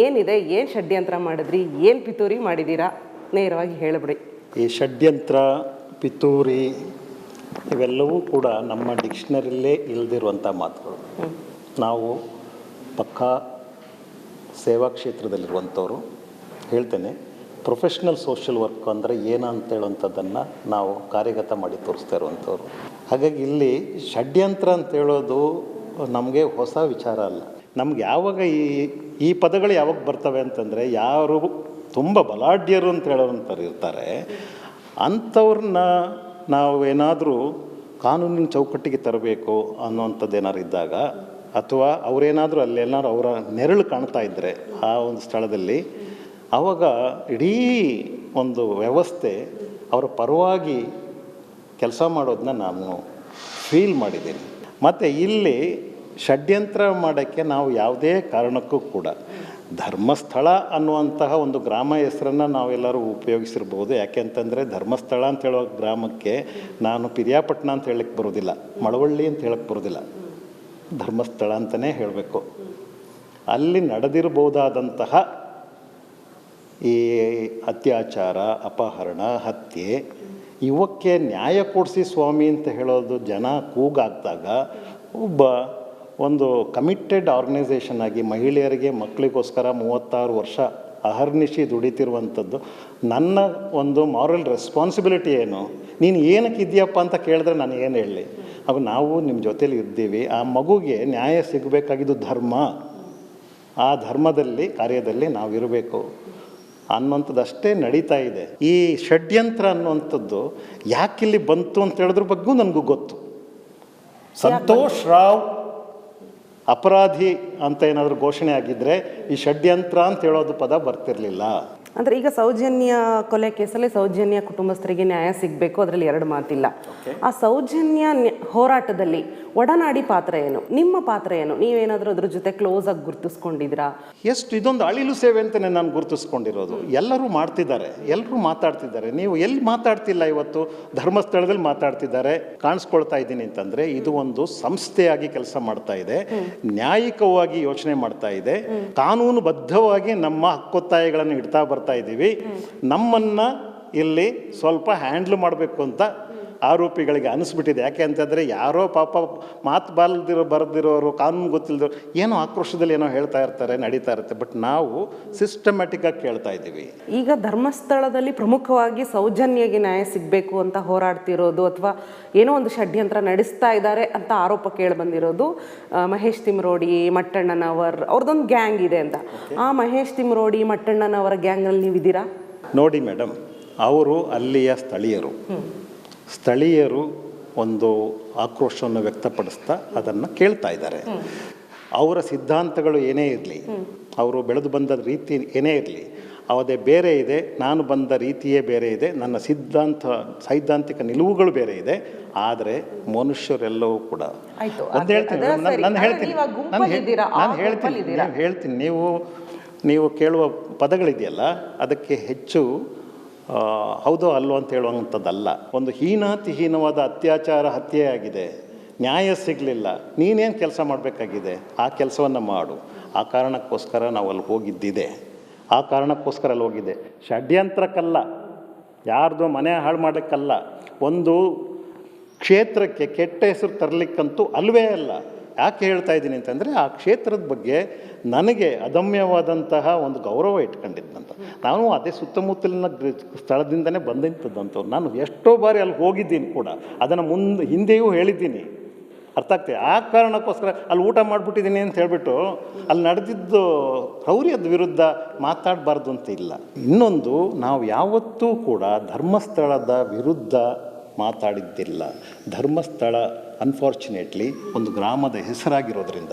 ಏನಿದೆ ಏನು ಷಡ್ಯಂತ್ರ ಮಾಡಿದ್ರಿ ಏನು ಪಿತೂರಿ ಮಾಡಿದ್ದೀರಾ ನೇರವಾಗಿ ಹೇಳಿಬಿಡಿ. ಈ ಷಡ್ಯಂತ್ರ ಪಿತೂರಿ ಇವೆಲ್ಲವೂ ಕೂಡ ನಮ್ಮ ಡಿಕ್ಷನರಿಲ್ಲೇ ಇಲ್ಲದಿರುವಂಥ ಮಾತುಗಳು. ನಾವು ಪಕ್ಕಾ ಸೇವಾ ಕ್ಷೇತ್ರದಲ್ಲಿರುವಂಥವ್ರು ಹೇಳ್ತೇನೆ ಪ್ರೊಫೆಷ್ನಲ್ ಸೋಷಿಯಲ್ ವರ್ಕ್ ಅಂದರೆ ಏನು ಅಂತ ಹೇಳುವಂಥದ್ದನ್ನು ನಾವು ಕಾರ್ಯಗತ ಮಾಡಿ ತೋರಿಸ್ತಾ ಇರುವಂಥವ್ರು. ಹಾಗಾಗಿ ಇಲ್ಲಿ ಷಡ್ಯಂತ್ರ ಅಂತ ಹೇಳೋದು ನಮಗೆ ಹೊಸ ವಿಚಾರ ಅಲ್ಲ. ನಮ್ಗೆ ಯಾವಾಗ ಈ ಈ ಪದಗಳು ಯಾವಾಗ ಬರ್ತವೆ ಅಂತಂದರೆ ಯಾರು ತುಂಬ ಬಲಾಢ್ಯರು ಅಂತ ಹೇಳೋರಂತಾರೆ ಇರ್ತಾರೆ. ಅಂಥವ್ರನ್ನ ನಾವೇನಾದರೂ ಕಾನೂನಿನ ಚೌಕಟ್ಟಿಗೆ ತರಬೇಕು ಅನ್ನೋವಂಥದ್ದು ಏನಾರು ಇದ್ದಾಗ ಅಥವಾ ಅವರೇನಾದರೂ ಅಲ್ಲೇನಾದ್ರು ಅವರ ನೆರಳು ಕಾಣ್ತಾ ಇದ್ದರೆ ಆ ಒಂದು ಸ್ಥಳದಲ್ಲಿ ಆವಾಗ ಇಡೀ ಒಂದು ವ್ಯವಸ್ಥೆ ಅವರ ಪರವಾಗಿ ಕೆಲಸ ಮಾಡೋದನ್ನ ನಾನು ಫೀಲ್ ಮಾಡಿದ್ದೀನಿ. ಮತ್ತು ಇಲ್ಲಿ ಷಡ್ಯಂತ್ರ ಮಾಡೋಕ್ಕೆ ನಾವು ಯಾವುದೇ ಕಾರಣಕ್ಕೂ ಕೂಡ ಧರ್ಮಸ್ಥಳ ಅನ್ನುವಂತಹ ಒಂದು ಗ್ರಾಮ ಹೆಸರನ್ನು ನಾವೆಲ್ಲರೂ ಉಪಯೋಗಿಸಿರ್ಬೋದು. ಯಾಕೆಂತಂದರೆ ಧರ್ಮಸ್ಥಳ ಅಂತ ಹೇಳೋ ಗ್ರಾಮಕ್ಕೆ ನಾನು ಪಿರಿಯಾಪಟ್ಟಣ ಅಂತ ಹೇಳಕ್ಕೆ ಬರೋದಿಲ್ಲ. ಮಳವಳ್ಳಿ ಅಂತ ಹೇಳಕ್ಕೆ ಬರೋದಿಲ್ಲ. ಧರ್ಮಸ್ಥಳ ಅಂತಲೇ ಹೇಳಬೇಕು. ಅಲ್ಲಿ ನಡೆದಿರ್ಬೋದಾದಂತಹ ಈ ಅತ್ಯಾಚಾರ, ಅಪಹರಣ, ಹತ್ಯೆ ಇವಕ್ಕೆ ನ್ಯಾಯ ಕೊಡಿಸಿ ಸ್ವಾಮಿ ಅಂತ ಹೇಳೋದು ಜನ ಕೂಗಾಗ್ದಾಗ ಒಬ್ಬ ಒಂದು ಕಮಿಟೆಡ್ ಆರ್ಗನೈಸೇಷನ್ ಆಗಿ ಮಹಿಳೆಯರಿಗೆ ಮಕ್ಕಳಿಗೋಸ್ಕರ ಮೂವತ್ತಾರು ವರ್ಷ ಅಹರ್ನಿಶಿ ದುಡಿತಿರುವಂಥದ್ದು ನನ್ನ ಒಂದು ಮಾರಲ್ ರೆಸ್ಪಾನ್ಸಿಬಿಲಿಟಿ ಏನು? ನೀನು ಏನಕ್ಕೆ ಇದೆಯಪ್ಪ ಅಂತ ಕೇಳಿದ್ರೆ ನಾನು ಏನು ಹೇಳಲಿ? ಅವಾಗ ನಾವು ನಿಮ್ಮ ಜೊತೇಲಿ ಇದ್ದೀವಿ. ಆ ಮಗುಗೆ ನ್ಯಾಯ ಸಿಗಬೇಕಾಗಿದ್ದು ಧರ್ಮ. ಆ ಧರ್ಮದಲ್ಲಿ ಕಾರ್ಯದಲ್ಲಿ ನಾವಿರಬೇಕು. ಅನ್ನುವಂಥದ್ದಷ್ಟೇ ನಡೀತಾ ಇದೆ. ಈ ಷಡ್ಯಂತ್ರ ಅನ್ನುವಂಥದ್ದು ಯಾಕಿಲ್ಲಿ ಬಂತು ಅಂತ ಹೇಳಿದ್ರ ಬಗ್ಗೂ ನನಗೂ ಗೊತ್ತು. ಸಂತೋಷ್ ರಾವ್ ಅಪರಾಧಿ ಅಂತ ಏನಾದರೂ ಘೋಷಣೆ ಆಗಿದ್ದರೆ ಈ ಷಡ್ಯಂತ್ರ ಅಂತ ಹೇಳೋದು ಪದ ಬರ್ತಿರಲಿಲ್ಲ. ಅಂದರೆ ಈಗ ಸೌಜನ್ಯ ಕೊಲೆ ಕೇಸಲ್ಲಿ ಸೌಜನ್ಯ ಕುಟುಂಬಸ್ಥರಿಗೆ ನ್ಯಾಯ ಸಿಗಬೇಕು ಅದರಲ್ಲಿ ಎರಡು ಮಾತಿಲ್ಲ. ಆ ಸೌಜನ್ಯ ಹೋರಾಟದಲ್ಲಿ ಒಡನಾಡಿ ಪಾತ್ರ ಏನು? ನಿಮ್ಮ ಪಾತ್ರ ಏನು? ನೀವೇನಾದರೂ ಅದ್ರ ಜೊತೆ ಕ್ಲೋಸ್ ಆಗಿ ಗುರುತಿಸ್ಕೊಂಡಿದ್ದೀರಾ? ಎಷ್ಟು ಇದೊಂದು ಅಳಿಲು ಸೇವೆ ಅಂತಲೇ ನಾನು ಗುರುತಿಸ್ಕೊಂಡಿರೋದು. ಎಲ್ಲರೂ ಮಾಡ್ತಿದ್ದಾರೆ ಎಲ್ಲರೂ ಮಾತಾಡ್ತಿದ್ದಾರೆ. ನೀವು ಎಲ್ಲಿ ಮಾತಾಡ್ತಿಲ್ಲ ಇವತ್ತು? ಧರ್ಮಸ್ಥಳದಲ್ಲಿ ಮಾತಾಡ್ತಿದ್ದಾರೆ. ಕಾಣಿಸ್ಕೊಳ್ತಾ ಇದ್ದೀನಿ ಅಂತಂದರೆ ಇದು ಒಂದು ಸಂಸ್ಥೆಯಾಗಿ ಕೆಲಸ ಮಾಡ್ತಾ ಇದೆ. ನ್ಯಾಯಿಕವಾಗಿ ಯೋಚನೆ ಮಾಡ್ತಾ ಇದೆ. ಕಾನೂನುಬದ್ಧವಾಗಿ ನಮ್ಮ ಹಕ್ಕೊತ್ತಾಯಗಳನ್ನು ಇಡ್ತಾ ಬರ್ತಾ ಇದ್ದೀವಿ. ನಮ್ಮನ್ನು ಇಲ್ಲಿ ಸ್ವಲ್ಪ ಹ್ಯಾಂಡ್ಲ್ ಮಾಡಬೇಕು ಅಂತ ಆರೋಪಿಗಳಿಗೆ ಅನಿಸ್ಬಿಟ್ಟಿದೆ. ಯಾಕೆ ಅಂತಂದರೆ ಯಾರೋ ಪಾಪ ಮಾತು ಬಾಲ್ದಿರೋ ಬರೆದಿರೋರು ಕಾನೂನು ಗೊತ್ತಿಲ್ಲದವ್ರು ಏನೋ ಆಕ್ರೋಶದಲ್ಲಿ ಏನೋ ಹೇಳ್ತಾ ಇರ್ತಾರೆ ನಡೀತಾ ಇರುತ್ತೆ. ಬಟ್ ನಾವು ಸಿಸ್ಟಮ್ಯಾಟಿಕ್ಕಾಗಿ ಕೇಳ್ತಾ ಇದ್ದೀವಿ. ಈಗ ಧರ್ಮಸ್ಥಳದಲ್ಲಿ ಪ್ರಮುಖವಾಗಿ ಸೌಜನ್ಯಗೆ ನ್ಯಾಯ ಸಿಗಬೇಕು ಅಂತ ಹೋರಾಡ್ತಿರೋದು ಅಥವಾ ಏನೋ ಒಂದು ಷಡ್ಯಂತ್ರ ನಡೆಸ್ತಾ ಇದ್ದಾರೆ ಅಂತ ಆರೋಪ ಕೇಳಿ ಬಂದಿರೋದು ಮಹೇಶ್ ತಿಮ್ರೋಡಿ ಮಟ್ಟಣ್ಣನವರ್ ಅವ್ರದ್ದೊಂದು ಗ್ಯಾಂಗ್ ಇದೆ ಅಂತ. ಆ ಮಹೇಶ್ ತಿಮ್ರೋಡಿ ಮಟ್ಟಣ್ಣನವರ ಗ್ಯಾಂಗಲ್ಲಿ ನೀವು ಇದ್ದೀರಾ ನೋಡಿ ಮೇಡಮ್ ಅವರು ಅಲ್ಲಿಯ ಸ್ಥಳೀಯರು. ಸ್ಥಳೀಯರು ಒಂದು ಆಕ್ರೋಶವನ್ನು ವ್ಯಕ್ತಪಡಿಸ್ತಾ ಅದನ್ನು ಕೇಳ್ತಾ ಇದ್ದಾರೆ. ಅವರ ಸಿದ್ಧಾಂತಗಳು ಏನೇ ಇರಲಿ ಅವರು ಬೆಳೆದು ಬಂದ ರೀತಿ ಏನೇ ಇರಲಿ ಅವದೇ ಬೇರೆ ಇದೆ ನಾನು ಬಂದ ರೀತಿಯೇ ಬೇರೆ ಇದೆ ನನ್ನ ಸಿದ್ಧಾಂತ ಸೈದ್ಧಾಂತಿಕ ನಿಲುವುಗಳು ಬೇರೆ ಇದೆ ಆದರೆ ಮನುಷ್ಯರೆಲ್ಲವೂ ಕೂಡ ಆಯ್ತು, ಒಂದು ಹೇಳ್ತೀನಿ ನಾನು- ಹೇಳ್ತೀನಿ ನಾನು ಹೇಳ್ತೀನಿ ನೀವು ಹೇಳ್ತೀನಿ ನೀವು ನೀವು ಕೇಳುವ ಪದಗಳಿದೆಯಲ್ಲ ಅದಕ್ಕೆ ಹೆಚ್ಚು ಹೌದೋ ಅಲ್ಲೋ ಅಂತ ಹೇಳುವಂಥದ್ದಲ್ಲ. ಒಂದು ಹೀನಾತಿಹೀನವಾದ ಅತ್ಯಾಚಾರ ಹತ್ಯೆ ಆಗಿದೆ ನ್ಯಾಯ ಸಿಗಲಿಲ್ಲ. ನೀನೇನು ಕೆಲಸ ಮಾಡಬೇಕಾಗಿದೆ? ಆ ಕೆಲಸವನ್ನು ಮಾಡು. ಆ ಕಾರಣಕ್ಕೋಸ್ಕರ ನಾವು ಅಲ್ಲಿ ಹೋಗಿದ್ದಿದೆ. ಆ ಕಾರಣಕ್ಕೋಸ್ಕರ ಅಲ್ಲಿ ಹೋಗಿದ್ದೆ. ಷಡ್ಯಂತ್ರಕ್ಕಲ್ಲ. ಯಾರ್ದು ಮನೆ ಹಾಳು ಮಾಡೋಕ್ಕಲ್ಲ ಒಂದು ಕ್ಷೇತ್ರಕ್ಕೆ ಕೆಟ್ಟ ಹೆಸರು ತರಲಿಕ್ಕಂತೂ ಅಲ್ವೇ ಅಲ್ಲ. ಯಾಕೆ ಹೇಳ್ತಾ ಇದ್ದೀನಿ ಅಂತಂದರೆ ಆ ಕ್ಷೇತ್ರದ ಬಗ್ಗೆ ನನಗೆ ಅದಮ್ಯವಾದಂತಹ ಒಂದು ಗೌರವ ಇಟ್ಕೊಂಡಿದ್ದಂತ ನಾನು ಅದೇ ಸುತ್ತಮುತ್ತಲಿನ ಸ್ಥಳದಿಂದನೇ ಬಂದಂಥದ್ದಂಥವ್ರು ನಾನು ಎಷ್ಟೋ ಬಾರಿ ಅಲ್ಲಿ ಹೋಗಿದ್ದೀನಿ ಕೂಡ. ಅದನ್ನು ಮುಂದೆ, ಹಿಂದೆಯೂ ಹೇಳಿದ್ದೀನಿ. ಅರ್ಥ ಆಗ್ತದೆ? ಆ ಕಾರಣಕ್ಕೋಸ್ಕರ ಅಲ್ಲಿ ಊಟ ಮಾಡಿಬಿಟ್ಟಿದ್ದೀನಿ ಅಂತ ಹೇಳಿಬಿಟ್ಟು ಅಲ್ಲಿ ನಡೆದಿದ್ದು ಕ್ರೌರ್ಯದ ವಿರುದ್ಧ ಮಾತಾಡಬಾರ್ದು ಅಂತ ಇಲ್ಲ. ಇನ್ನೊಂದು, ನಾವು ಯಾವತ್ತೂ ಕೂಡ ಧರ್ಮಸ್ಥಳದ ವಿರುದ್ಧ ಮಾತಾಡಿದ್ದಿಲ್ಲ. ಧರ್ಮಸ್ಥಳ ಅನ್ಫಾರ್ಚುನೇಟ್ಲಿ ಒಂದು ಗ್ರಾಮದ ಹೆಸರಾಗಿರೋದ್ರಿಂದ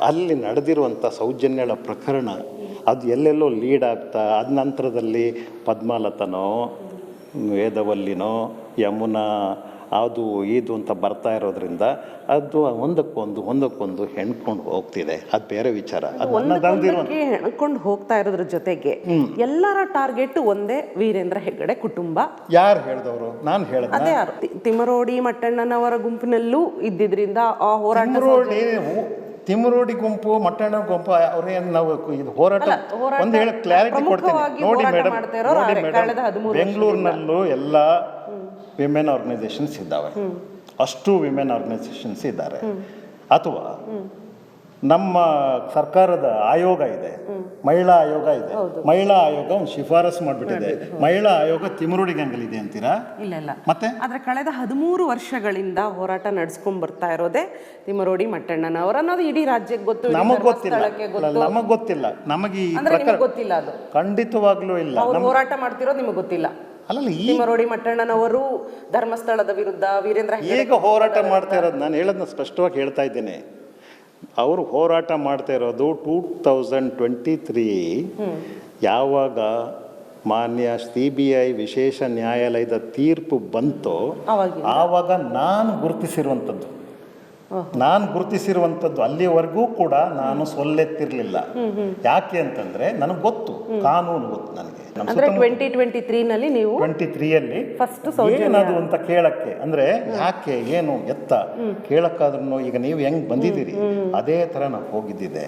ಅಲ್ಲಿ ನಡೆದಿರುವಂಥ ಸೌಜನ್ಯಳ ಪ್ರಕರಣ ಅದು ಎಲ್ಲೆಲ್ಲೋ ಲೀಡ್ ಆಗ್ತಾ ಅದ ನಂತರದಲ್ಲಿ ಪದ್ಮಲತನೋ ವೇದವಲ್ಲಿನೋ ಯಮುನಾ ಅದು ಇದು ಅಂತ ಬರ್ತಾ ಇರೋದ್ರಿಂದ ಅದು ಒಂದಕ್ಕೊಂದು ಒಂದಕ್ಕೊಂದು ಹೆಣ್ಕೊಂಡು ಹೋಗ್ತಿದೆ. ಅದು ಬೇರೆ ವಿಚಾರ. ಹೆಣ್ಕೊಂಡು ಹೋಗ್ತಾ ಇರೋದ್ರ ಜೊತೆಗೆ ಎಲ್ಲರ ಟಾರ್ಗೆಟ್ ಒಂದೇ ವೀರೇಂದ್ರ ಹೆಗ್ಗಡೆ ಕುಟುಂಬ. ಯಾರು ಹೇಳಿದವರು? ನಾನು ಹೇಳಿದೆ? ಅದೇ ಯಾರು? ತಿಮರೋಡಿ ಮಟ್ಟಣ್ಣನವರ ಗುಂಪಿನಲ್ಲೂ ಇದ್ದಿದ್ರಿಂದ ಆ ಹೋರಾಟ ತಿಮ್ರೋಡಿ ಗುಂಪು ಮಟ್ಟಣ್ಣ ಗುಂಪು ಅವ್ರೇನು ನಾವು ಇದು ಹೋರಾಟ ಒಂದು ಹೇಳಿ ಕ್ಲಾರಿಟಿ ಕೊಡ್ತೀನಿ. ನೋಡಿ ಮೇಡಮ್ ನೋಡಿ ಮೇಡಮ್ ಕಳೆದ 13 ಬೆಂಗಳೂರಿನಲ್ಲೂ ಎಲ್ಲ ವಿಮೆನ್ ಆರ್ಗನೈಸೇಷನ್ಸ್ ಇದ್ದಾವೆ. ಅಷ್ಟು ವಿಮೆನ್ ಆರ್ಗನೈಸೇಷನ್ಸ್ ಇದ್ದಾರೆ. ಅಥವಾ ನಮ್ಮ ಸರ್ಕಾರದ ಆಯೋಗ ಇದೆ. ಮಹಿಳಾ ಆಯೋಗ ಇದೆ. ಮಹಿಳಾ ಆಯೋಗ ಒಂದು ಶಿಫಾರಸು ಮಾಡಿಬಿಟ್ಟಿದೆ. ಮಹಿಳಾ ಆಯೋಗ ತಿಮರುಡಿ ಗಂಗಲ್ ಇದೆ ಅಂತೀರಾ? ಇಲ್ಲ ಇಲ್ಲ. ಮತ್ತೆ? ಆದ್ರೆ ಕಳೆದ ಹದಿಮೂರು ವರ್ಷಗಳಿಂದ ಹೋರಾಟ ನಡೆಸ್ಕೊಂಡ್ ಬರ್ತಾ ಇರೋದೇ ತಿಮರೋಡಿ ಮಟ್ಟಣ್ಣನವರ ಅನ್ನೋದು ಇಡೀ ರಾಜ್ಯಕ್ಕೆ ಗೊತ್ತು ನಮಗ್ ಗೊತ್ತಿಲ್ಲ. ನಮಗ್ ಗೊತ್ತಿಲ್ಲ. ನಮಗೆ ಗೊತ್ತಿಲ್ಲ ಅದು. ಖಂಡಿತವಾಗ್ಲೂ ಇಲ್ಲ. ಹೋರಾಟ ಮಾಡ್ತಿರೋದು ನಿಮಗೆ ಗೊತ್ತಿಲ್ಲ. ಅಲ್ಲಲ್ಲ ಈ ಮರೋಡಿ ಮಟ್ಟಣ್ಣನವರು ಧರ್ಮಸ್ಥಳದ ವಿರುದ್ಧ ವೀರೇಂದ್ರ ಈಗ ಹೋರಾಟ ಮಾಡ್ತಾ ಇರೋದು ನಾನು ಹೇಳೋದನ್ನ ಸ್ಪಷ್ಟವಾಗಿ ಹೇಳ್ತಾ ಇದ್ದೇನೆ. ಅವರು ಹೋರಾಟ ಮಾಡ್ತಾ ಇರೋದು ಟೂ ತೌಸಂಡ್ ಟ್ವೆಂಟಿ ತ್ರೀ. ಯಾವಾಗ ಮಾನ್ಯ ಸಿ ಬಿ ಐ ವಿಶೇಷ ನ್ಯಾಯಾಲಯದ ತೀರ್ಪು ಬಂತೋ ಆವಾಗ ನಾನು ಗುರುತಿಸಿರುವಂಥದ್ದು. ನಾನು ಗುರುತಿಸಿರುವಂಥದ್ದು ಅಲ್ಲಿವರೆಗೂ ಕೂಡ ನಾನು ಸೊಲ್ಲೆತ್ತಿರಲಿಲ್ಲ. ಯಾಕೆ ಅಂತಂದ್ರೆ ನನಗೆ ಗೊತ್ತು ಕಾನೂನು ಗೊತ್ತು ನನಗೆ. ಟ್ವೆಂಟಿ ಟ್ವೆಂಟಿ ತ್ರೀನಲ್ಲಿ ನೀವು ಟ್ವೆಂಟಿ ತ್ರೀಯಲ್ಲಿ ಫಸ್ಟ್ ಏನದು ಅಂತ ಕೇಳಕ್ಕೆ ಅಂದ್ರೆ ಯಾಕೆ ಏನು ಎತ್ತ? ಕೇಳಕ್ಕಾದ್ರೂ ಈಗ ನೀವು ಹೆಂಗ್ ಬಂದಿದ್ದೀರಿ? ಅದೇ ತರ ನಾವು ಹೋಗಿದ್ದಿದೆ.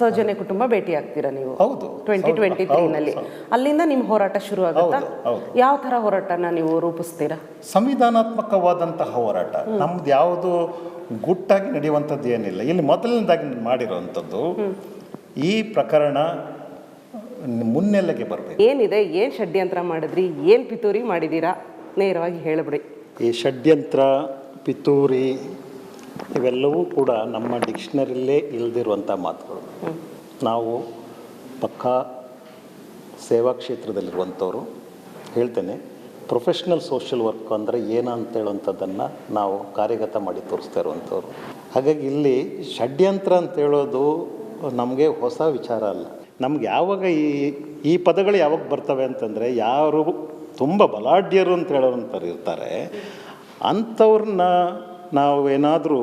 ಸೌಜನ್ಯ ಕುಟುಂಬ ಭೇಟಿ ಆಗ್ತೀರಾ ನೀವು? ಹೌದು. ಟ್ವೆಂಟಿ ಟ್ವೆಂಟಿ ತ್ರೀನಲ್ಲಿ ಅಲ್ಲಿಂದ ನಿಮ್ಮ ಹೋರಾಟ ಶುರು ಆಗುತ್ತಾ. ಯಾವ ಥರ ಹೋರಾಟನ ನೀವು ರೂಪಿಸ್ತೀರಾ? ಸಂವಿಧಾನಾತ್ಮಕವಾದಂತಹ ಹೋರಾಟ. ನಮ್ದು ಯಾವುದು ಗುಟ್ಟಾಗಿ ನಡೆಯುವಂಥದ್ದು ಏನಿಲ್ಲ. ಇಲ್ಲಿ ಮೊದಲನೇದಾಗಿ ಮಾಡಿರುವಂಥದ್ದು ಈ ಪ್ರಕರಣ ಮುನ್ನೆಲ್ಲಗೆ ಬರಬೇಕು. ಏನಿದೆ? ಏನ್ ಷಡ್ಯಂತ್ರ ಮಾಡಿದ್ರಿ? ಏನ್ ಪಿತೂರಿ ಮಾಡಿದೀರಾ ನೇರವಾಗಿ ಹೇಳಿಬಿಡಿ. ಈ ಷಡ್ಯಂತ್ರ ಪಿತೂರಿ ಇವೆಲ್ಲವೂ ಕೂಡ ನಮ್ಮ ಡಿಕ್ಷನರಿಲ್ಲೇ ಇಲ್ದಿರುವಂಥ ಮಾತುಗಳು. ನಾವು ಪಕ್ಕಾ ಸೇವಾ ಕ್ಷೇತ್ರದಲ್ಲಿರುವಂಥವ್ರು, ಹೇಳ್ತೇನೆ ಪ್ರೊಫೆಷ್ನಲ್ ಸೋಷಿಯಲ್ ವರ್ಕ್ ಅಂದರೆ ಏನು ಅಂತೇಳುವಂಥದ್ದನ್ನು ನಾವು ಕಾರ್ಯಗತ ಮಾಡಿ ತೋರಿಸ್ತಾ ಇರುವಂಥವ್ರು. ಹಾಗಾಗಿ ಇಲ್ಲಿ ಷಡ್ಯಂತ್ರ ಅಂತ ಹೇಳೋದು ನಮಗೆ ಹೊಸ ವಿಚಾರ ಅಲ್ಲ. ನಮ್ಗೆ ಯಾವಾಗ ಈ ಈ ಪದಗಳು ಯಾವಾಗ ಬರ್ತವೆ ಅಂತಂದರೆ ಯಾರು ತುಂಬ ಬಲಾಢ್ಯರು ಅಂತ ಹೇಳೋರಂಥವ್ರು ಇರ್ತಾರೆ. ಅಂಥವ್ರನ್ನ ನಾವು ಏನಾದರೂ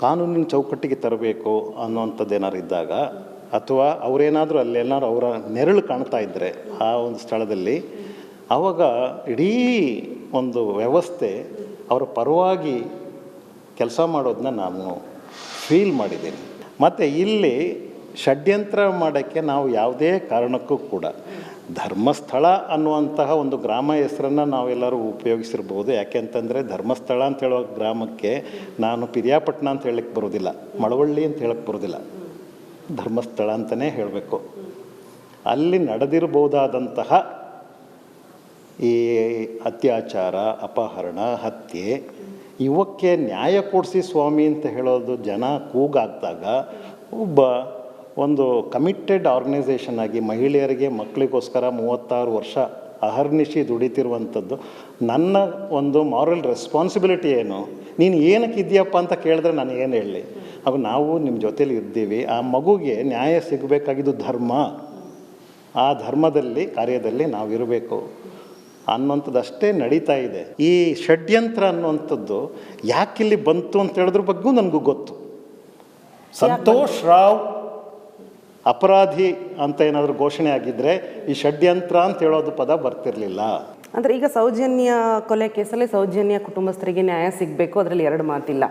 ಕಾನೂನಿನ ಚೌಕಟ್ಟಿಗೆ ತರಬೇಕು ಅನ್ನೋವಂಥದ್ದು ಏನಾದ್ರು ಇದ್ದಾಗ, ಅಥವಾ ಅವರೇನಾದರೂ ಅಲ್ಲೇನಾದ್ರು ಅವರ ನೆರಳು ಕಾಣ್ತಾ ಇದ್ದರೆ ಆ ಒಂದು ಸ್ಥಳದಲ್ಲಿ ಆವಾಗ ಇಡೀ ಒಂದು ವ್ಯವಸ್ಥೆ ಅವರ ಪರವಾಗಿ ಕೆಲಸ ಮಾಡೋದನ್ನ ನಾನು ಫೀಲ್ ಮಾಡಿದ್ದೀನಿ. ಮತ್ತು ಇಲ್ಲಿ ಷಡ್ಯಂತ್ರ ಮಾಡೋಕ್ಕೆ ನಾವು ಯಾವುದೇ ಕಾರಣಕ್ಕೂ ಕೂಡ ಧರ್ಮಸ್ಥಳ ಅನ್ನುವಂತಹ ಒಂದು ಗ್ರಾಮ ಹೆಸರನ್ನು ನಾವೆಲ್ಲರೂ ಉಪಯೋಗಿಸಿರ್ಬೋದು. ಯಾಕೆ ಅಂತಂದರೆ ಧರ್ಮಸ್ಥಳ ಅಂತ ಹೇಳೋ ಗ್ರಾಮಕ್ಕೆ ನಾನು ಪಿರಿಯಾಪಟ್ಟಣ ಅಂತ ಹೇಳಕ್ಕೆ ಬರೋದಿಲ್ಲ. ಮಳವಳ್ಳಿ ಅಂತ ಹೇಳಕ್ಕೆ ಬರೋದಿಲ್ಲ. ಧರ್ಮಸ್ಥಳ ಅಂತಲೇ ಹೇಳಬೇಕು. ಅಲ್ಲಿ ನಡೆದಿರಬಹುದಾದಂತಹ ಈ ಅತ್ಯಾಚಾರ, ಅಪಹರಣ, ಹತ್ಯೆ, ಇವಕ್ಕೆ ನ್ಯಾಯ ಕೊಡಿಸಿ ಸ್ವಾಮಿ ಅಂತ ಹೇಳೋದು ಜನ ಕೂಗಾಗ್ದಾಗ ಒಬ್ಬ ಒಂದು ಕಮಿಟೆಡ್ ಆರ್ಗನೈಸೇಷನ್ ಆಗಿ ಮಹಿಳೆಯರಿಗೆ ಮಕ್ಕಳಿಗೋಸ್ಕರ ಮೂವತ್ತಾರು ವರ್ಷ ಅಹರ್ನಿಶಿ ದುಡಿತಿರುವಂಥದ್ದು ನನ್ನ ಒಂದು ಮಾರಲ್ ರೆಸ್ಪಾನ್ಸಿಬಿಲಿಟಿ ಏನು? ನೀನು ಏನಕ್ಕೆ ಇದೆಯಪ್ಪ ಅಂತ ಕೇಳಿದ್ರೆ ನಾನು ಏನು ಹೇಳಲಿ? ಅವಾಗ ನಾವು ನಿಮ್ಮ ಜೊತೇಲಿ ಇದ್ದೀವಿ ಆ ಮಗುಗೆ ನ್ಯಾಯ ಸಿಗಬೇಕಾಗಿದ್ದು ಧರ್ಮ. ಆ ಧರ್ಮದಲ್ಲಿ ಕಾರ್ಯದಲ್ಲಿ ನಾವಿರಬೇಕು. ಇರಬೇಕು ಅನ್ನುವಂಥದ್ದಷ್ಟೇ ನಡೀತಾ ಇದೆ. ಈ ಷಡ್ಯಂತ್ರ ಅನ್ನುವಂಥದ್ದು ಯಾಕಿಲ್ಲಿ ಬಂತು ಅಂತ ಹೇಳಿದ್ರ ಬಗ್ಗೂ ನನಗೂ ಗೊತ್ತು. ಸಂತೋಷ್ ರಾವ್ ಅಪರಾಧಿ ಅಂತ ಏನಾದರೂ ಘೋಷಣೆ ಆಗಿದ್ದರೆ ಈ ಷಡ್ಯಂತ್ರ ಅಂತ ಹೇಳೋದು ಪದ ಬರ್ತಿರ್ಲಿಲ್ಲ. ಅಂದ್ರೆ ಈಗ ಸೌಜನ್ಯ ಕೊಲೆ ಕೇಸಲ್ಲಿ ಸೌಜನ್ಯ ಕುಟುಂಬಸ್ಥರಿಗೆ ನ್ಯಾಯ ಸಿಗಬೇಕು ಅದರಲ್ಲಿ ಎರಡು ಮಾತಿಲ್ಲ.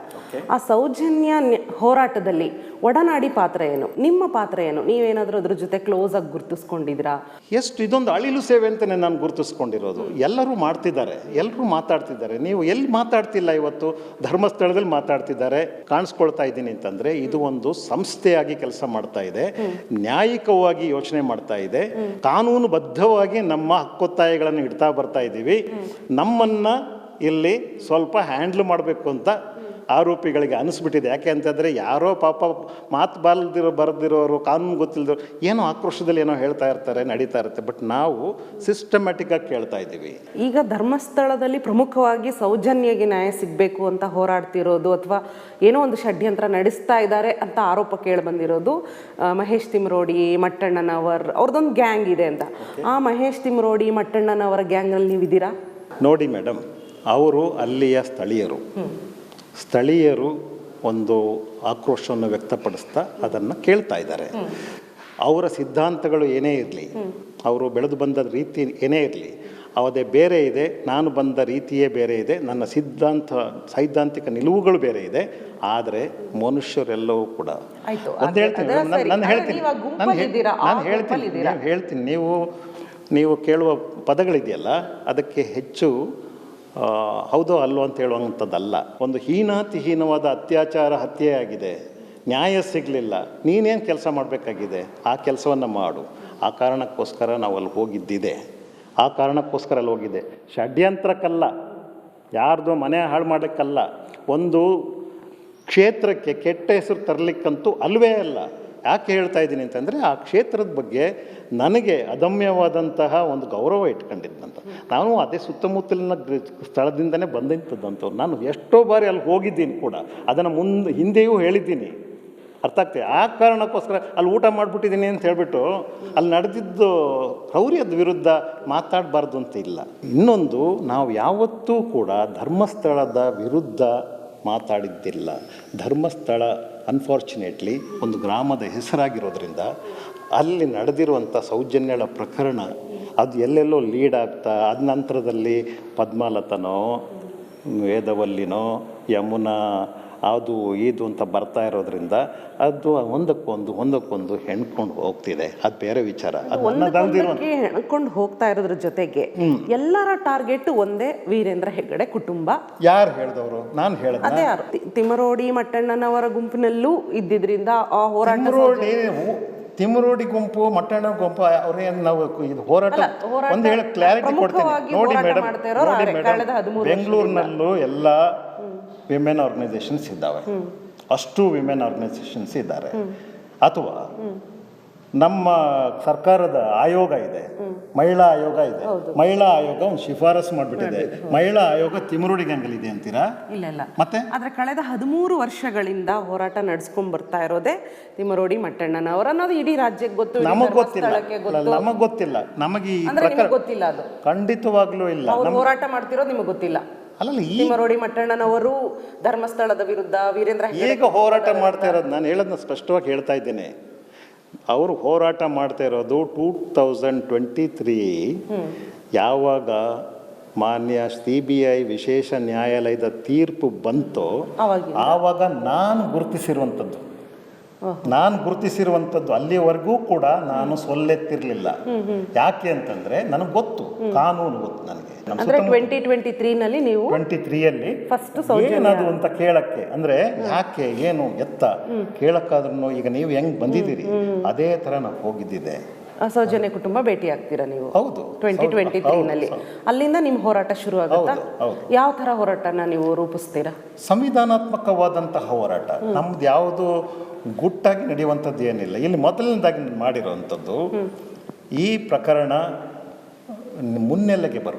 ಆ ಸೌಜನ್ಯ ನ್ಯ- ಹೋರಾಟದಲ್ಲಿ ಒಡನಾಡಿ ಪಾತ್ರ ಏನು? ನಿಮ್ಮ ಪಾತ್ರ ಏನು? ನೀವೇನಾದರೂ ಅದ್ರ ಜೊತೆ ಕ್ಲೋಸ್ ಆಗಿ ಗುರುತಿಸ್ಕೊಂಡಿದ್ದೀರಾ? ಎಷ್ಟು ಇದೊಂದು ಅಳಿಲು ಸೇವೆ ಅಂತಲೇ ನಾನು ಗುರುತಿಸ್ಕೊಂಡಿರೋದು. ಎಲ್ಲರೂ ಮಾಡ್ತಿದ್ದಾರೆ ಎಲ್ಲರೂ ಮಾತಾಡ್ತಿದ್ದಾರೆ. ನೀವು ಎಲ್ಲಿ ಮಾತಾಡ್ತಿಲ್ಲ ಇವತ್ತು? ಧರ್ಮಸ್ಥಳದಲ್ಲಿ ಮಾತಾಡ್ತಿದ್ದಾರೆ. ಕಾಣಿಸ್ಕೊಳ್ತಾ ಇದ್ದೀನಿ ಅಂತಂದರೆ ಇದು ಒಂದು ಸಂಸ್ಥೆಯಾಗಿ ಕೆಲಸ ಮಾಡ್ತಾ ಇದೆ. ನ್ಯಾಯಿಕವಾಗಿ ಯೋಚನೆ ಮಾಡ್ತಾ ಇದೆ. ಕಾನೂನುಬದ್ಧವಾಗಿ ನಮ್ಮ ಹಕ್ಕೊತ್ತಾಯಗಳನ್ನು ಇಡ್ತಾ ಬರ್ತಾ ಇದ್ದೀವಿ. ನಮ್ಮನ್ನು ಇಲ್ಲಿ ಸ್ವಲ್ಪ ಹ್ಯಾಂಡ್ಲ್ ಮಾಡಬೇಕು ಅಂತ ಆರೋಪಿಗಳಿಗೆ ಅನಿಸ್ಬಿಟ್ಟಿದೆ. ಯಾಕೆ ಅಂತಂದರೆ ಯಾರೋ ಪಾಪ ಮಾತು ಬಾಲ್ದಿರೋ ಬರೆದಿರೋರು ಕಾನೂನು ಗೊತ್ತಿಲ್ಲದವ್ರು ಏನೋ ಆಕ್ರೋಶದಲ್ಲಿ ಏನೋ ಹೇಳ್ತಾ ಇರ್ತಾರೆ ನಡೀತಾ ಇರುತ್ತೆ. ಬಟ್ ನಾವು ಸಿಸ್ಟಮ್ಯಾಟಿಕ್ಕಾಗಿ ಕೇಳ್ತಾ ಇದ್ದೀವಿ. ಈಗ ಧರ್ಮಸ್ಥಳದಲ್ಲಿ ಪ್ರಮುಖವಾಗಿ ಸೌಜನ್ಯಗೆ ನ್ಯಾಯ ಸಿಗಬೇಕು ಅಂತ ಹೋರಾಡ್ತಿರೋದು ಅಥವಾ ಏನೋ ಒಂದು ಷಡ್ಯಂತ್ರ ನಡೆಸ್ತಾ ಇದ್ದಾರೆ ಅಂತ ಆರೋಪ ಕೇಳಿ ಬಂದಿರೋದು ಮಹೇಶ್ ತಿಮ್ರೋಡಿ ಮಟ್ಟಣ್ಣನವರ್ ಅವ್ರದ್ದೊಂದು ಗ್ಯಾಂಗ್ ಇದೆ ಅಂತ. ಆ ಮಹೇಶ್ ತಿಮ್ರೋಡಿ ಮಟ್ಟಣ್ಣನವರ ಗ್ಯಾಂಗಲ್ಲಿ ನೀವಿದ್ದೀರಾ? ನೋಡಿ ಮೇಡಮ್ ಅವರು ಅಲ್ಲಿಯ ಸ್ಥಳೀಯರು. ಸ್ಥಳೀಯರು ಒಂದು ಆಕ್ರೋಶವನ್ನು ವ್ಯಕ್ತಪಡಿಸ್ತಾ ಅದನ್ನು ಕೇಳ್ತಾ ಇದ್ದಾರೆ. ಅವರ ಸಿದ್ಧಾಂತಗಳು ಏನೇ ಇರಲಿ ಅವರು ಬೆಳೆದು ಬಂದ ರೀತಿ ಏನೇ ಇರಲಿ ಅವದೇ ಬೇರೆ ಇದೆ ನಾನು ಬಂದ ರೀತಿಯೇ ಬೇರೆ ಇದೆ ನನ್ನ ಸಿದ್ಧಾಂತ ಸೈದ್ಧಾಂತಿಕ ನಿಲುವುಗಳು ಬೇರೆ ಇದೆ ಆದರೆ ಮನುಷ್ಯರೆಲ್ಲವೂ ಕೂಡ ಆಯ್ತು, ಒಂದು ಹೇಳ್ತೀನಿ ನಾನು ಹೇಳ್ತೀನಿ ನಾನು ಹೇಳ್ತೀನಿ ನೀವು ಹೇಳ್ತೀನಿ ನೀವು ನೀವು ಕೇಳುವ ಪದಗಳಿದೆಯಲ್ಲ ಅದಕ್ಕೆ ಹೆಚ್ಚು ಹೌದೋ ಅಲ್ಲೋ ಅಂತ ಹೇಳುವಂಥದ್ದಲ್ಲ. ಒಂದು ಹೀನಾತಿಹೀನವಾದ ಅತ್ಯಾಚಾರ ಹತ್ಯೆ ಆಗಿದೆ. ನ್ಯಾಯ ಸಿಗಲಿಲ್ಲ. ನೀನೇನು ಕೆಲಸ ಮಾಡಬೇಕಾಗಿದೆ? ಆ ಕೆಲಸವನ್ನು ಮಾಡು. ಆ ಕಾರಣಕ್ಕೋಸ್ಕರ ನಾವು ಅಲ್ಲಿ ಹೋಗಿದ್ದಿದೆ. ಆ ಕಾರಣಕ್ಕೋಸ್ಕರ ಅಲ್ಲಿ ಹೋಗಿದ್ದೆ. ಷಡ್ಯಂತ್ರಕ್ಕಲ್ಲ. ಯಾರ್ದು ಮನೆ ಹಾಳು ಮಾಡೋಕ್ಕಲ್ಲ ಒಂದು ಕ್ಷೇತ್ರಕ್ಕೆ ಕೆಟ್ಟ ಹೆಸರು ತರಲಿಕ್ಕಂತೂ ಅಲ್ವೇ ಅಲ್ಲ. ಯಾಕೆ ಹೇಳ್ತಾ ಇದ್ದೀನಿ ಅಂತಂದರೆ ಆ ಕ್ಷೇತ್ರದ ಬಗ್ಗೆ ನನಗೆ ಅದಮ್ಯವಾದಂತಹ ಒಂದು ಗೌರವ ಇಟ್ಕೊಂಡಿದ್ದಂತ. ನಾನು ಅದೇ ಸುತ್ತಮುತ್ತಲಿನ ಸ್ಥಳದಿಂದನೇ ಬಂದಂಥದ್ದಂಥವ್ರು ನಾನು ಎಷ್ಟೋ ಬಾರಿ ಅಲ್ಲಿ ಹೋಗಿದ್ದೀನಿ ಕೂಡ. ಅದನ್ನು ಮುಂದೆ, ಹಿಂದೆಯೂ ಹೇಳಿದ್ದೀನಿ. ಅರ್ಥ ಆಗ್ತದೆ ಆ ಕಾರಣಕ್ಕೋಸ್ಕರ ಅಲ್ಲಿ ಊಟ ಮಾಡಿಬಿಟ್ಟಿದ್ದೀನಿ ಅಂತ ಹೇಳಿಬಿಟ್ಟು ಅಲ್ಲಿ ನಡೆದಿದ್ದು ಕ್ರೌರ್ಯದ ವಿರುದ್ಧ ಮಾತಾಡಬಾರ್ದು ಅಂತ ಇಲ್ಲ. ಇನ್ನೊಂದು, ನಾವು ಯಾವತ್ತೂ ಕೂಡ ಧರ್ಮಸ್ಥಳದ ವಿರುದ್ಧ ಮಾತಾಡಿದ್ದಿಲ್ಲ. ಧರ್ಮಸ್ಥಳ ಅನ್ಫಾರ್ಚುನೇಟ್ಲಿ ಒಂದು ಗ್ರಾಮದ ಹೆಸರಾಗಿರೋದ್ರಿಂದ ಅಲ್ಲಿ ನಡೆದಿರುವಂಥ ಸೌಜನ್ಯಳ ಪ್ರಕರಣ, ಅದು ಎಲ್ಲೆಲ್ಲೋ ಲೀಡ್ ಆಗ್ತಾ, ಅದ ನಂತರದಲ್ಲಿ ಪದ್ಮಾಲತನೋ, ವೇದವಲ್ಲಿನೋ, ಯಮುನಾ ಅದು ಇದು ಅಂತ ಬರ್ತಾ ಇರೋದ್ರಿಂದ ಅದು ಒಂದಕ್ಕೊಂದು ಒಂದಕ್ಕೊಂದು ಹೆಣ್ಕೊಂಡು ಹೋಗ್ತಿದೆ. ಅದು ಬೇರೆ ವಿಚಾರ. ಹೆಣ್ಕೊಂಡು ಹೋಗ್ತಾ ಇರೋದ್ರ ಜೊತೆಗೆ ಎಲ್ಲರ ಟಾರ್ಗೆಟ್ ಒಂದೇ ವೀರೇಂದ್ರ ಹೆಗ್ಗಡೆ ಕುಟುಂಬ. ಯಾರು ಹೇಳಿದವರು? ನಾನು ಹೇಳ್ದೆ? ಅದೇ ಯಾರು? ತಿ- ಮಟ್ಟಣ್ಣನವರ ಗುಂಪಿನಲ್ಲೂ ಇದ್ದಿದ್ರಿಂದ ಆ ಹೋರಾಟ ತಿಮ್ಮರೋಡಿ ಗುಂಪು ಮಟ್ಟಣ್ಣ ಗುಂಪು ಅವ್ರೇನು ನಾವು ಇದು ಹೋರಾಟ ಒಂದು ಹೇಳಿ ಕ್ಲಾರಿಟಿ ಕೊಡ್ತೀನಿ. ನೋಡಿ ಮೇಡಮ್ ನೋಡಿ ಮೇಡಮ್ 13 ಬೆಂಗಳೂರಿನಲ್ಲೂ ಎಲ್ಲ ವಿಮೆನ್ ಆರ್ಗನೈಸೇಷನ್ಸ್ ಇದ್ದಾವೆ. ಅಷ್ಟು ವಿಮೆನ್ ಆರ್ಗನೈಸೇಷನ್ಸ್ ಇದ್ದಾರೆ. ಅಥವಾ ನಮ್ಮ ಸರ್ಕಾರದ ಆಯೋಗ ಇದೆ. ಮಹಿಳಾ ಆಯೋಗ ಇದೆ. ಮಹಿಳಾ ಆಯೋಗ ಒಂದು ಶಿಫಾರಸು ಮಾಡಿಬಿಟ್ಟಿದೆ. ಮಹಿಳಾ ಆಯೋಗ ತಿಮರುಡಿ ಗಂಗಲ್ ಇದೆ ಅಂತೀರಾ? ಇಲ್ಲ ಇಲ್ಲ. ಮತ್ತೆ? ಆದ್ರೆ ಕಳೆದ ಹದಿಮೂರು ವರ್ಷಗಳಿಂದ ಹೋರಾಟ ನಡ್ಸ್ಕೊಂಡ್ ಬರ್ತಾ ಇರೋದೇ ಮಟ್ಟಣ್ಣನ ಅವರ ಅನ್ನೋದು ಇಡೀ ರಾಜ್ಯಕ್ಕೆ ಗೊತ್ತು ನಮಗೆ ಗೊತ್ತಿಲ್ಲ. ನಮಗೆ ಗೊತ್ತಿಲ್ಲ. ನಮಗೆ ಗೊತ್ತಿಲ್ಲ ಅದು. ಖಂಡಿತವಾಗ್ಲೂ ಇಲ್ಲ. ಹೋರಾಟ ಮಾಡ್ತಿರೋದು ನಿಮಗೆ ಗೊತ್ತಿಲ್ಲ. ಅಲ್ಲಲ್ಲ ಈ ತಿಮ್ಮರೋಡಿ ಮಟ್ಟಣ್ಣನವರು ಧರ್ಮಸ್ಥಳದ ವಿರುದ್ಧ ವೀರೇಂದ್ರ ಈಗ ಹೋರಾಟ ಮಾಡ್ತಾ ಇರೋದು ನಾನು ಹೇಳೋದನ್ನ ಸ್ಪಷ್ಟವಾಗಿ ಹೇಳ್ತಾ ಇದ್ದೇನೆ ಅವರು ಹೋರಾಟ ಮಾಡ್ತಾ ಇರೋದು ಟೂ ತೌಸಂಡ್ ಟ್ವೆಂಟಿ ತ್ರೀ ಯಾವಾಗ ಮಾನ್ಯ ಸಿ ಬಿ ಐ ವಿಶೇಷ ನ್ಯಾಯಾಲಯದ ತೀರ್ಪು ಬಂತೋ? ಆವಾಗ ನಾನು ಗುರುತಿಸಿರುವಂಥದ್ದು ನಾನು ಗುರುತಿಸಿರುವಂಥದ್ದು ಅಲ್ಲಿವರೆಗೂ ಕೂಡ ನಾನು ಸೊಲ್ಲೆತ್ತಿರಲಿಲ್ಲ. ಯಾಕೆ ಅಂತಂದ್ರೆ ನನಗೆ ಗೊತ್ತು ಕಾನೂನು ಗೊತ್ತು ನನಗೆ. ಟ್ವೆಂಟಿ ಟ್ವೆಂಟಿ ತ್ರೀನಲ್ಲಿ ನೀವು ಟ್ವೆಂಟಿ ತ್ರೀಯಲ್ಲಿ ಫಸ್ಟ್ ಏನದು ಅಂತ ಕೇಳಕ್ಕೆ ಅಂದ್ರೆ ಯಾಕೆ ಏನು ಎತ್ತ ಕೇಳಕ್ಕಾದ್ರೂ ಈಗ ನೀವು ಹೆಂಗ್ ಬಂದಿದ್ದೀರಿ? ಅದೇ ತರ ನಾವು ಹೋಗಿದ್ದಿದೆ. ಸೌಜನ್ಯ ಕುಟುಂಬ ಭೇಟಿ ಆಗ್ತೀರಾ ನೀವು? ಹೌದು. ಟ್ವೆಂಟಿ ಟ್ವೆಂಟಿ ತ್ರೀನಲ್ಲಿ ಅಲ್ಲಿಂದ ನಿಮ್ಮ ಹೋರಾಟ ಶುರು ಆಗುತ್ತಾ. ಯಾವ ತರ ಹೋರಾಟನ ನೀವು ರೂಪಿಸ್ತೀರಾ? ಸಂವಿಧಾನಾತ್ಮಕವಾದಂತಹ ಹೋರಾಟ. ನಮ್ದು ಯಾವುದು ಗುಟ್ಟಾಗಿ ನಡೆಯುವಂಥದ್ದು ಏನಿಲ್ಲ. ಇಲ್ಲಿ ಮೊದಲನೇದಾಗಿ ಮಾಡಿರುವಂಥದ್ದು ಈ ಪ್ರಕರಣ ಮುನ್ನೆಲೆಗೆ ಬರಬೇಕು